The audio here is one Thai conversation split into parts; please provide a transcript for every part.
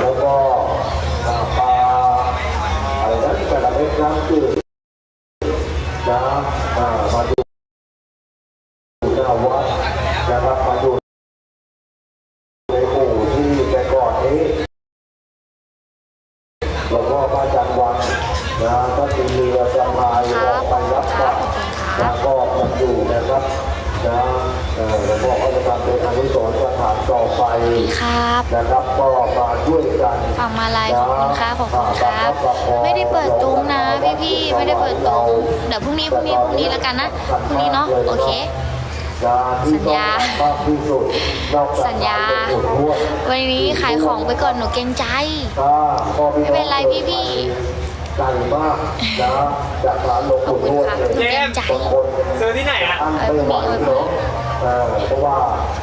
แล้วก็ปลาอะไรนั้นแต่ละเม็ดน้ำจืดนะ ครับนะครับก็มาช่วยกันฝากมาลายขอบคุณครับขอบคุณครับ ไม่ได้เปิดตุ้มนะพี่พี่ๆไม่ได้เปิดตุ้มเดี๋ยวพรุ่งนี้พรุ่งนี้พรุ่งนี้แล้วกันนะพรุ่งนี้เนาะโอเคสัญญา สัญญา วันนี้ขายของไปก่อนหนูเกรงใจ ไม่เป็นไรพี่ใจมากนะจากร้านหลวงปู่ทวดขอบคุณค่ะเยเกรงใจบางคนซื้อที่ไหนอะอันไม่ไหวเนาะเออ เพราะว่า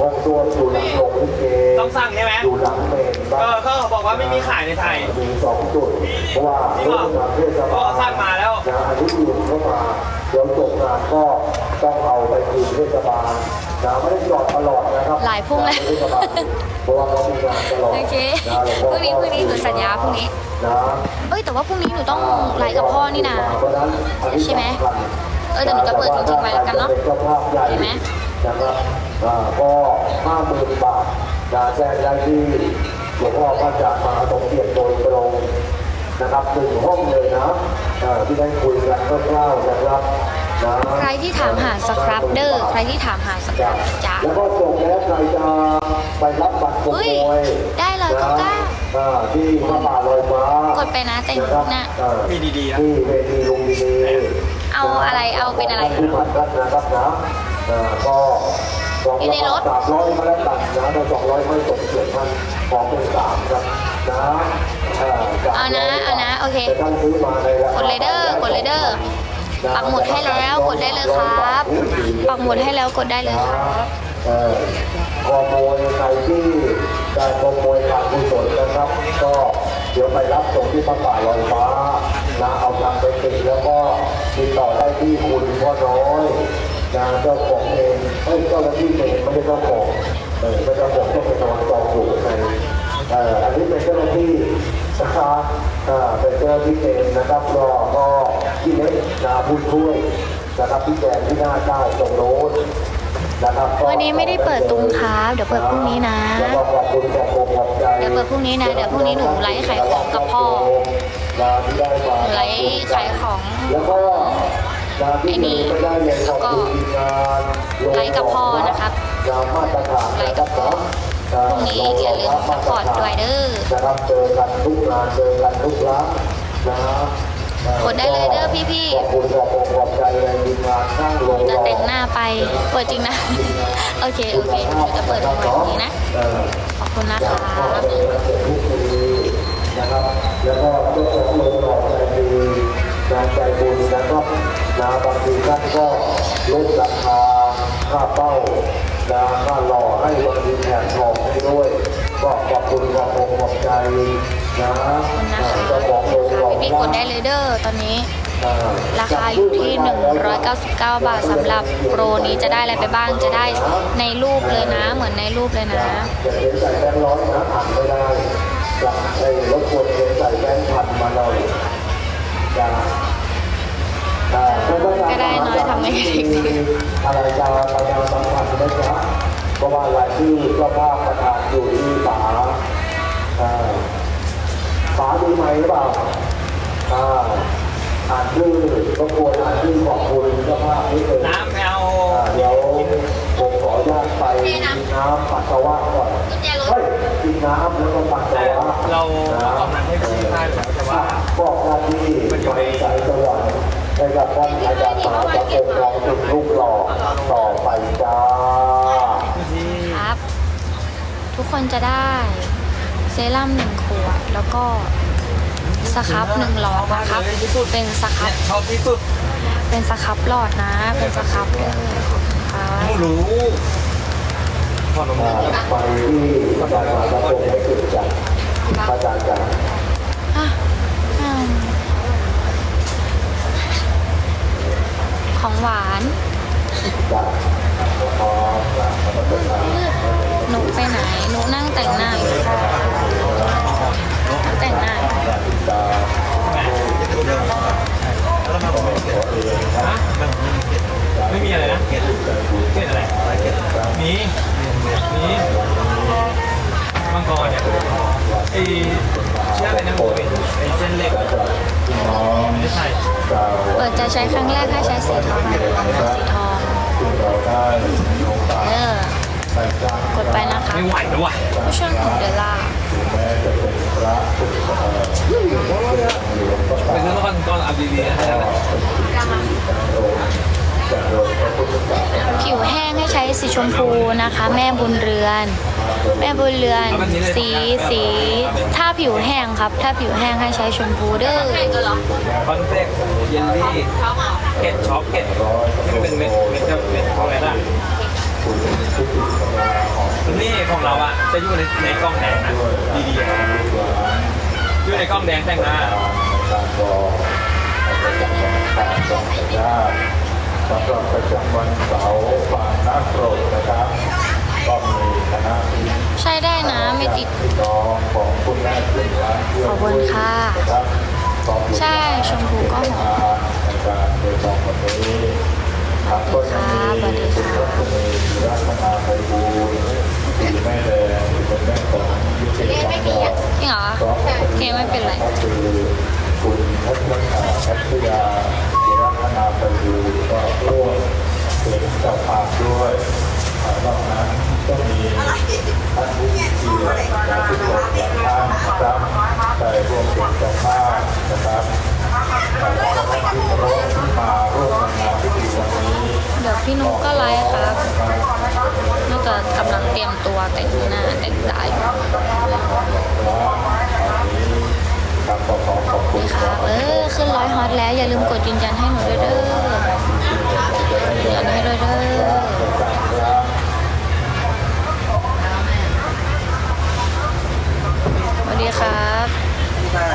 องค์ตัวอยู่หลังโรงลิเกต้องสั่งใช่ไหมอยู่หลังเมนบ้าเออเขาบอกว่าไม่มีขายในไทยมีสองจุดเพราะว่าจริงเหรอทางเทศก็บาลสร้างมาแล้วนะอันนี้ยืมเข้ามาเดี๋ยวจบงานก็ต้องเอาไปคืนเทศบาลนะไม่ได้จอดตลอดนะครับหลายพุ่งเลยเทศบาลเพราะว่าเขามีงานตลอดโอเคนะหลวงพ่อพรุ่งนี้พรุ่งนี้หนูสัญญาพรุ่งนี้นะเอ้ยแต่ว่าพรุ่งนี้หนูต้องไลฟ์กับพ่อนี่นะเพราะฉะนั้นอันนี้ใช่ไหมสำคัญเออแต่หนูจะเปิดจริงๆไว้แล้วกันเนอะป็เจ้าภาพใหญ่เห็นไหม นะครับอ่าก็ห้าหมื่นบาทนะแจ้งได้ที่หลวงพ่อพระอาจารย์มหาสมเกียรติโดยตรงนะครับหนึ่งห้องเลยนะอ่าที่ได้คุยกันคร่าวๆนะครับนะใครที่ถามหาสครับเดอร์ใครที่ถามหาสครับจ้าแล้วก็จบแล้วใครจะไปรับบัตรขโมเฮ้ยยได้เลยนะก็กล้าอ่าที่พระป่าลอยฟ้ากดไปนะแต่นะครับน่ะอ่ามีดีๆนะที่เวทีลุมพินีเอาอะไรเอาเป็นอะไรที่ผ่านรัฐนะครับนะ อ่าก็สองอยู่ในรถสามร้อยมาแล้วตัดนะถ้าสองร้อยไม่ตกเสียพันของเป็นสามครับนะอ่าสมเอานะร้ยเอานะโอเคแต่ท่านซื้อมาในราคากดเลยเด้อกดเลยเด้อปักหมุดให้แล้วกดได้เลยครับปักหมุดให้แล้วกดได้เลยครับเอ่อขโมยใครที่ได้ขโมยการกุศลนะครับ ก็เดี๋ยวไปรับส่งที่พระป่าลอยฟ้านะเอาทางไปติดแล้วก็ติดต่อได้ที่คุณพ่อน้อย นะเจ้าของเองเอ้ยเจ้าหน้าที่เองไม่ได้เจ้าของเออเป็นเจ้าของต้องไปนอนจองอยู่ในเอ่ออันนี้เป็นเจ้าหน้าที่นะครับอ่าเป็นเจ้าหน้าที่เองนะครับรอก็ที่เล็กนาบุญช่วยนะครับที่แจกที่หน้าใต้ตรงโน้นวันนี้ไม่ได้เปิดตุ้ครับเดี๋ยวเปิดพรุ่งนี้นะเดี๋ยวเปิดพรุ่งนี้นะ เดี๋ยวพรุ่งนี้หนูไลฟ์ขายของกับพ่อหนูไลฟ์ขายของแล้วก็ ไอ้นี่แล้วก็ไลฟ์กับพ่อนะครับไลฟ์กับพ่อพรุ่งนี้อย่าลืมซัพพอร์ตด้วยเด้อนะครับเจอกันทุกงานเจอกันทุกร้านนะครับกดได้เลยเด้อพี่ๆขอบคุณขอบคุณขอบใจในทีมงานนั่งลงจะแต่งหน้าไปเปิดจริงนะ โอเค โอเคจะเปิดวันนี้นะ ขอบคุณนะคะนะครับแล้วก็เจ้าของโรงหล่อใจดีงานใจบุญนะครับ นะบางทีท่านก็ลดราคาค่าเป้านะค่าหล่อให้บางทีแถมทองให้ด้วย ก็ขอบคุณขอบคุณขอบใจนะขอบคุณนะคะเจ้าของโรงหล่อพี่ๆกดได้เลยเด้อตอนนี้ ราคาอยู่ที่ 199 บาทสำหรับโปรนี้จะได้อะไรไปบ้างจะได้ในรูปเลยนะ เหมือนในรูปเลยนะอย่าเขียนใส่แบงค์ร้อยนะอ่านไม่ได้จับไอ้รบกวนเขียนใส่แบงค์พันมาหน่อยจ้า ก็ได้น้อยทำไม่ได้ดีอะไรจะประชาสัมพันธ์นะจ๊ะเพราะว่ารายชื่อเจ้าภาพประธานอยู่ที่ฝาอ่าฝามีไหมหรือเปล่าอ่าอ่านชื่อก็ควรอ่านชื่อขอบคุณเจ้าภาพนิดนึงน้ำแมวอ่าเดี๋ยวผมขออนุญาตไปกินน้ำปัสสาวะก่อนกุญแจรถเฮ้ยกินน้ำแล้วก็ปัสแต่สาวะเรานะเอาของนั้นให้พี่ค่ายไปแล้วแต่ว่าบอกหน้าที่ไปสายสว รรค์ให้กับท่านอาจารย์มหาประกงรองจุดลูกหล่อต่อไปจ้าครับ ทุกคนจะได้เซรั่มหนึ่งขวดแล้วก็สครับหนึ่งหลอดนะครับ เป็นสครับชอบที่สุดเป็นสครับหลอดนะ เป็นสครับเด้อครับ ไม่รู้พอนมอ่าไปที่อาจารย์มหาประกงให้จุดจัดอาจารย์จัด หวานหนูไปไหนหนูนั่งแต่งหน้าอยู่แต่งหน้าไม่มีอะไรนะเกล็ดอะไรมีมีมังกรเนี่ยไอเชื่ออะไรนะโอ้ยไอเส้นเล็กอ๋อไม่ใช่ เปิดใจใช้ครั้งแรกให้ใช้สีทองนะคะสีทองที่เราได้มีโอกาสเออได้จ้างกดไปนะคะไม่ไหวแล้วว่ะผู้ช่วยของเดล่าถึงแม้จะเป็นพระพุทธเจ้าหลวงก็ไปตามซื้อมาก่อนก่อนอัพดีๆนะ ผิวแห้งให้ใช้สีชมพูนะคะ แม่บุญเรือน แม่บุญเรือน สีสี ถ้าผิวแห้งครับ ถ้าผิวแห้งให้ใช้ชมพูเด้อคอนเฟกเยลลี่เก็ตช็อกเก็ตที่เป็นเม็ดเม็ดกับเม็ดของอะไรน่ะนี่ของเราอะจะอยู่ในในกล้องแดงนะดีๆอะอยู่ในกล้องแดงแต่งหน้า การรอประจำวันการจองญาติสำหรับประจำวันเสาร์ปางน้ำโปรดนะครับก็มีคณะที่ใช้ได้นะไม่ติดพี่น้องของคุณแม่ขึ้นร้านเพื่ขอบคุณค่ะนะครับขอบคุณใช่ชมพูก็หอมในการโดยตรงวันนี้ครับก็ยังมีสวัสดีค่ะคุณรัชนีรัตนาไพบูลย์คุณแม่แดงคุณแม่ของยุติธรรมจริงเหรอโอเคไม่เป็นไรก็คือคุณพัชรนาพัชยาจิรัตนาไพบูลย์ก็ร่วมเป็นเจ้าภาพด้วยอ่านอกนั้นก็มีท่านผู้มีเกียรติและทุกคนหลายท่านนะครับได้ร่วมเป็นเจ้าภาพนะครับแต่ละท่านที่เคารพที่มาร่วมงานพิธีวันนี้เดี๋ยวพี่นุ๊กก็ไลฟ์ครับนุ๊กก็กำลังเตรียมตัวแต่งหน้าแต่งตาอยู่ ครับขอขอขอบคุณ นี่ครับ เออ ขึ้นร้อยฮอตแล้ว อย่าลืมกดยืนยันให้หนูด้วยเด้อยืนยันให้ด้วยเด้อสวัสดีครับ ใช่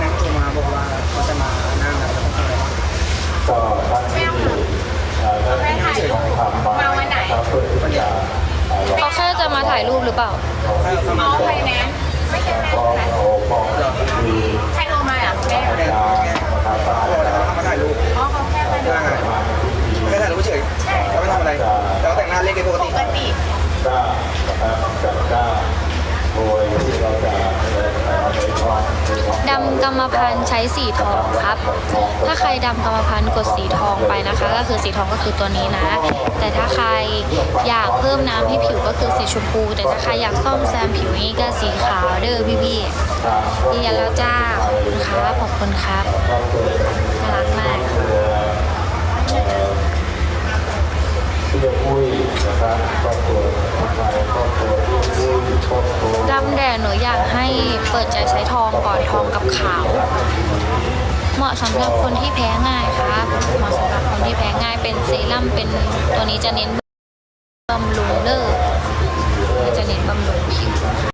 นั่งโทรมาบอกว่าเขาจะมานั่งแล้วก็ต้องอะไร ก็ท่านที่เอ่อท่านที่ทองคำมานะครับเพื่อที่จะเอ่อ เขาแค่จะมา ถ่ายรูปหรือเปล่าใช่เขามาบอกก็เอาของดีใครโทรมาอะแม่นะครับนะครับเขาบอกแล้วเขามาถ่ายรูปอ๋อเขาแค่มาดูได้ไงแค่ถ่ายรูปเฉยเขาไม่ทำอะไรแล้วแต่งหน้าเล็กปกปติกติจ้าจ้าโดยที่เราจะ ดำกรรมพันธุ์ใช้สีทองครับ ถ้าใครดำกรรมพันธุ์กดสีทองไปนะคะ ก็คือสีทองก็คือตัวนี้นะ แต่ถ้าใครอยากเพิ่มน้ำให้ผิวก็คือสีชมพู แต่ถ้าใครอยากซ่อมแซมผิวนี่ก็สีขาวเด้อพี่พี่ๆยืนยันแล้วจ้าขอบคุณครับขอบคุณครับน่ารักมาก ดำแดดหนูอยากให้เปิดใจใช้ทองก่อนทองกับขาว เหมาะสำหรับคนที่แพ้ง่ายครับเหมาะสำหรับคนที่แพ้ง่ายเป็นเซรั่มเป็นตัวนี้จะเน้นบำรุงเลอร์จะเน้นบำรุงผิว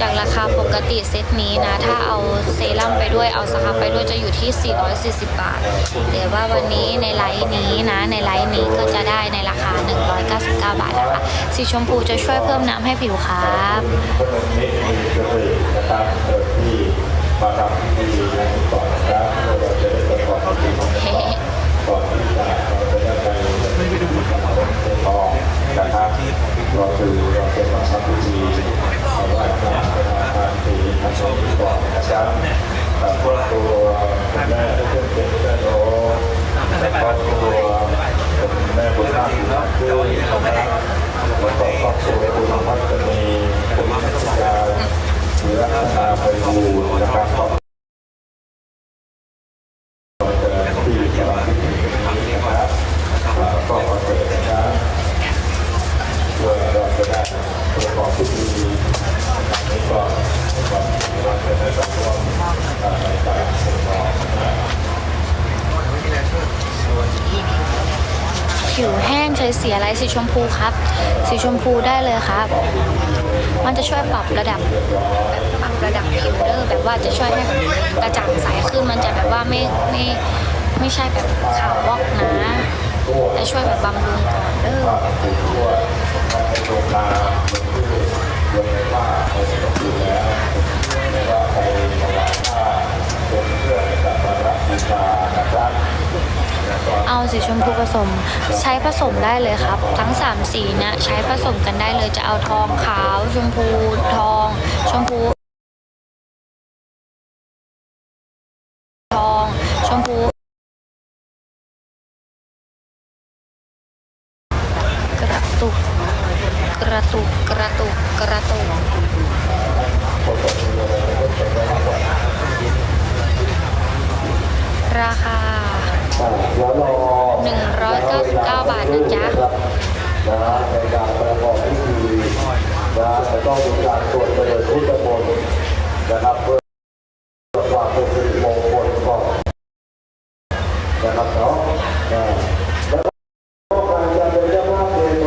จากราคาปกติเซตนี้นะ ถ้าเอาเซรั่มไปด้วยเอาสครับไปด้วยจะอยู่ที่ 440 บาท แต่ว่าวันนี้ในไลน์นี้นะในไลน์นี้ก็จะได้ในราคา 199 บาทนะคะ สีชมพูจะช่วยเพิ่มน้ำให้ผิวครับพระนมนิตมีเจริญนะครับเกิดที่มาทำพิธีอย่างนี้ก่อนนะครับเพื่อเราจะได้ประกอบพิธีของเราก่อนที่จะเราจะได้ไปไม่ไปดูบุญกับคนทองนะครับเราคือเราจะมาทำพิธีเอาไว้พระประธานสีทำพิธีก่อนนะครับแต่ครอบครัวคุณแม่ที่เป็นเป็นแม่โตครอบครัวคุณแม่บุญนาคด้วยนะครับแล้วก็ครอบครัวคุณพัฒนีคุณพัฒนาหรือรัตนาไปบูรณ์นะครับก็จะที่สถานที่นี้นะครับก็ขอเชิญนะครับ ผิวแห้งใช้สีอะไรสีชมพูครับ สีชมพูได้เลยครับ มันจะช่วยปรับระดับปรับระดับผิวเด้อแบบว่าจะช่วยให้แบบกระจ่างใสขึ้นมันจะแบบว่าไม่ไม่ไม่ใช่แบบขาววอกนะแต่ช่วยแบบบำรุงก่อนเด้อ เอาสีชมพูผสม ใช้ผสมได้เลยครับ ทั้ง 3 สีเนี้ยใช้ผสมกันได้เลยจะเอาทองขาว ชมพูทอง ชมพู ทอง ชมพู กระตุก กระตุก กระตุก กระตุก ราคา เดี๋ยวรอ 199บาทนะจ๊ะ นะในการประกอบพิธีนะจะต้องมีการตรวจเจริญพุทธมนต์นะครับเพื่อความเป็นสิริมงคลก่อนนะครับเนาะนะแล้วก็การจะเป็นเจ้าภาพเทโน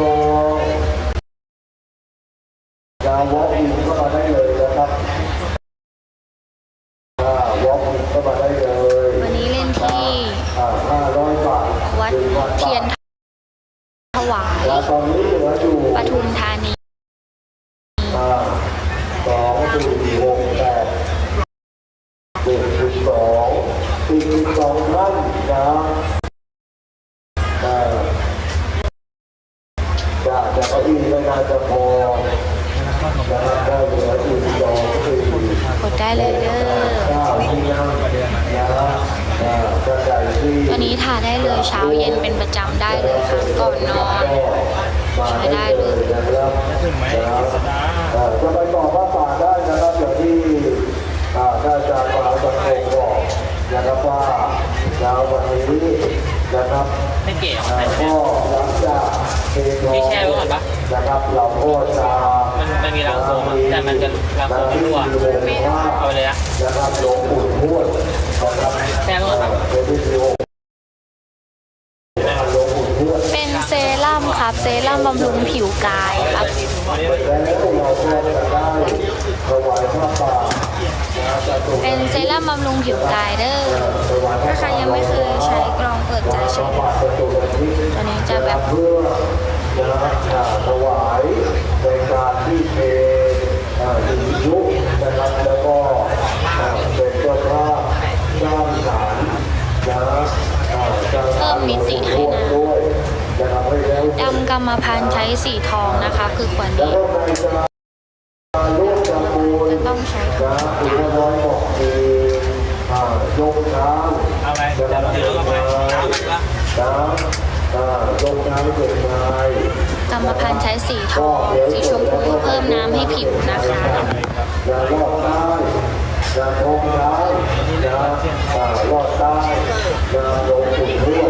จะวอล์กอินเข้ามาได้เลยนะครับอ่าวอล์กอินเข้ามาได้เลย วันนี้เล่นที่ อ่าห้าร้อยบาท วัดเทียนถวาย แล้วตอนนี้เหลืออยู่ ปทุมธานี อ่าสองสี่หกแปดเจ็ดสิบสองสี่สิบสองท่านนะอ่าจะจะเก้าอี้ไม่น่าจะพอนะครับได้เหลืออยู่สองสี่ กดได้เลยเด้อเก้าที่นั่งนะอ่ายที่ตัวนี้ทาได้เลยเช้าเย็นเป็นประจำได้เลยค่ะก่อนนอนใช้ได้เลยนะครับถึงไหมนะครับสดาเอ่อจะไปต่อพระป่าได้นะครับอย่างที่อาจารย์ปาสังคมบอกนะครับว่าเช้าวันนี้ นะครับไม่เก๋หรออ่าก็หลังจากเทโนพี่แช่ไว้ก่อนปะนะครับเราก็จะมันมันมีรางโฟมอะแต่มันจะรางโฟมไม่รั่วเอาไปเลยนะนะครับหลวงปู่ทวดนะครับแช่ไว้ก่อนปะเป็นวิดีโอหลวงปู่ทวด เป็นเซรั่มครับ เซรั่มบำรุงผิวกายครับ แล้วเราก็จะได้ถวายพระป่านะจะตรง เป็นเซรั่มบำรุงผิวกายเด้อถ้าใครยังไม่เคยใช้กรองเปิดใจใช้ตัวนี้จะแบบถวายในการที่เทอ่าดินยุนะครับแล้วก็เป็นเจ้าภาพร้างฐานนะอ่านเพิ่มมิติให้นะด้วยนะครับให้แล้วเสร็จดำกรรมพันธ์ใช้สีทองนะคะ คือขวดนี้ ใช้ทอนะงคุณพ่อน้อยบอกมีอ่ายกช้าเอาไปเดี๋ยวเราถือแล้วก็ไปเอาไปละนะอ่ายกช้างเจ็ดนายกรรมพันธุ์ใช้สีทองสีชมพูเพิ่มน้ำให้ผิวนะคะอย่ารอดต้อย่าทงช้างนะอ่ารอดต้อย่าลงสุดทั่ว